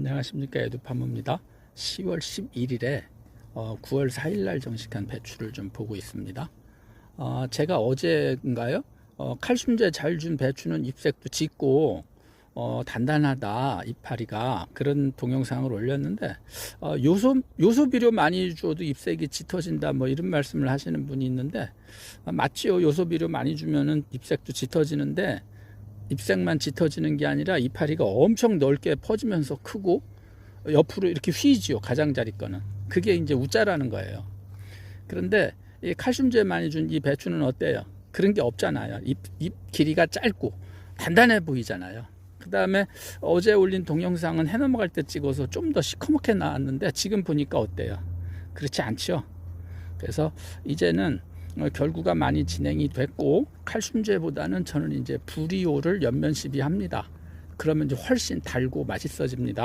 안녕하십니까 에두파무입니다. 10월 11일에 어, 9월 4일날 정식한 배추를 좀 보고 있습니다. 어, 제가 어제인가요? 어, 칼슘제 잘 준 배추는 잎색도 짙고 어, 단단하다 이파리가 그런 동영상을 올렸는데 어, 요소 요소 비료 많이 줘도 잎색이 짙어진다 뭐 이런 말씀을 하시는 분이 있는데 아, 맞지요 요소 비료 많이 주면은 잎색도 짙어지는데 잎색만 짙어지는 게 아니라 이파리가 엄청 넓게 퍼지면서 크고 옆으로 이렇게 휘지요 가장자리 거는. 그게 이제 우자라는 거예요. 그런데 이 칼슘제 많이 준 이 배추는 어때요? 그런 게 없잖아요. 잎, 잎 길이가 짧고 단단해 보이잖아요. 그 다음에 어제 올린 동영상은 해 넘어갈 때 찍어서 좀 더 시커멓게 나왔는데 지금 보니까 어때요? 그렇지 않죠? 그래서 이제는 어, 결구가 많이 진행이 됐고 칼슘제보다는 저는 이제 부리오를 연면 시비합니다. 그러면 이제 훨씬 달고 맛있어집니다.